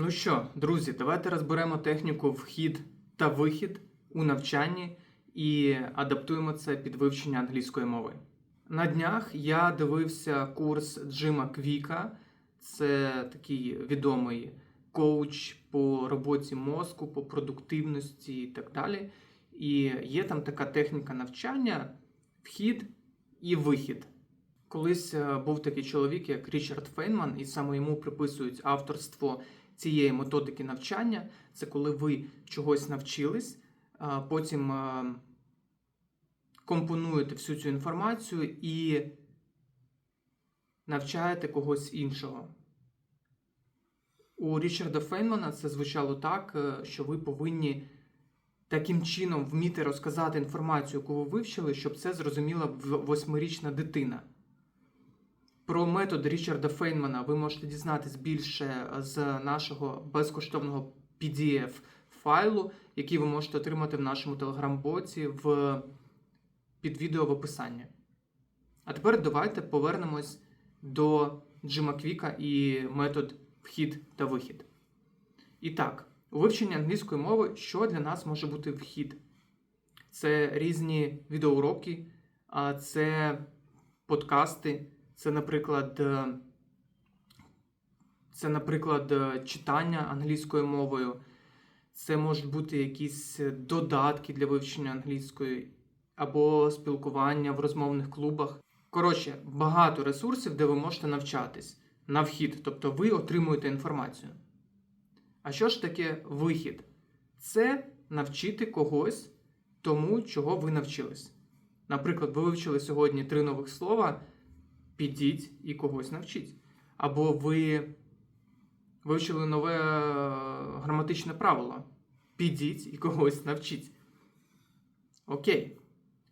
Ну що, друзі, давайте розберемо техніку вхід та вихід у навчанні і адаптуємо це під вивчення англійської мови. На днях я дивився курс Джима Квіка, це такий відомий коуч по роботі мозку, по продуктивності і так далі. І є там така техніка навчання, вхід і вихід. Колись е, був такий чоловік, як Річард Фейнман, і саме йому приписують авторство цієї методики навчання. Це коли ви чогось навчились, потім компонуєте всю цю інформацію і навчаєте когось іншого. У Річарда Фейнмана це звучало так, е, що ви повинні таким чином вміти розказати інформацію, яку ви вивчили, щоб це зрозуміла восьмирічна дитина. Про метод Річарда Фейнмана ви можете дізнатись більше з нашого безкоштовного PDF файлу, який ви можете отримати в нашому телеграм-боті в під відео в описанні. А тепер давайте повернемось до Джима Квіка і метод вхід та вихід. І так, у вивченні англійської мови, що для нас може бути вхід? Це різні відеоуроки, це подкасти, це, наприклад, е, це, наприклад, е, читання англійською мовою, це можуть бути якісь додатки для вивчення англійської або спілкування в розмовних клубах. Коротше, багато ресурсів, де ви можете навчатись на вхід, тобто ви отримуєте інформацію. А що ж таке вихід? Це навчити когось тому, чого ви навчились. Наприклад, ви вивчили сьогодні три нових слова, підіть і когось навчіть. Або ви вивчили нове е, граматичне правило. Підіть і когось навчіть. Окей.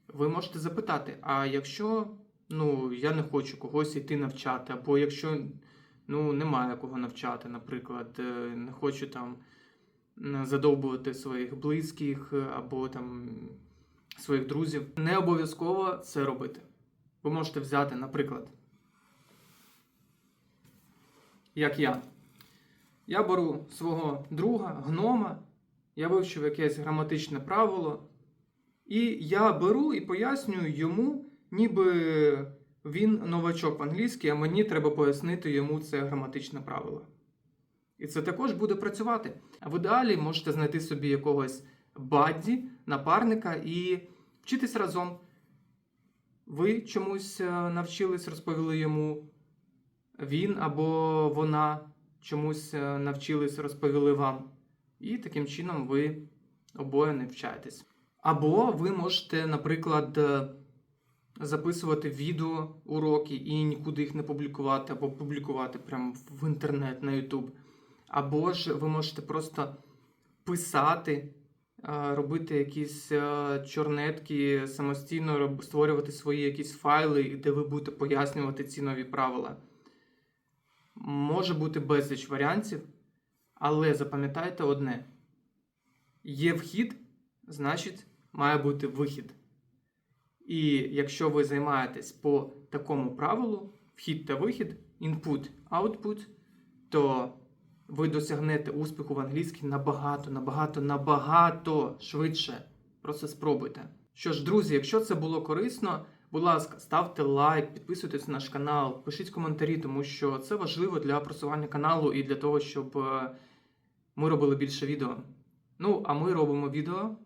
Ви можете запитати: а якщо ну, я не хочу когось йти навчати, або якщо ну, немає кого навчати, наприклад, е, не хочу там задовбувати своїх близьких е, або там своїх друзів, не обов'язково це робити. Ви можете взяти, наприклад, як я. Я беру свого друга, гнома, я вивчив якесь граматичне правило, і я беру і пояснюю йому, ніби він новачок в англійській, а мені треба пояснити йому це граматичне правило. І це також буде працювати. А в ідеалі можете знайти собі якогось бадді, напарника і вчитись разом. Ви чомусь е, навчились, розповіли йому, він або вона чомусь е, навчились, розповіли вам. І таким чином ви обоє навчаєтесь. Або ви можете, наприклад, е, записувати відео уроки і нікуди їх не публікувати, або публікувати прямо в інтернет на YouTube. Або ж ви можете просто писати, е, робити якісь чорнетки, самостійно створювати свої якісь файли, де ви будете пояснювати ці нові правила. Може бути безліч варіантів, але запам'ятайте одне: є вхід, значить, має бути вихід. І якщо ви займаєтесь по такому правилу, вхід та вихід, input, output, то ви досягнете успіху в англійській набагато, набагато, набагато швидше. Просто спробуйте. Що ж, друзі, якщо це було корисно, будь ласка, ставте лайк, підписуйтесь на наш канал, пишіть коментарі, тому що це важливо для просування каналу і для того, щоб е, ми робили більше відео. Ну, а ми робимо відео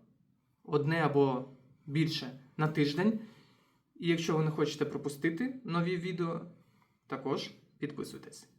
одне або більше на тиждень. І якщо ви не хочете пропустити нові відео, також підписуйтесь.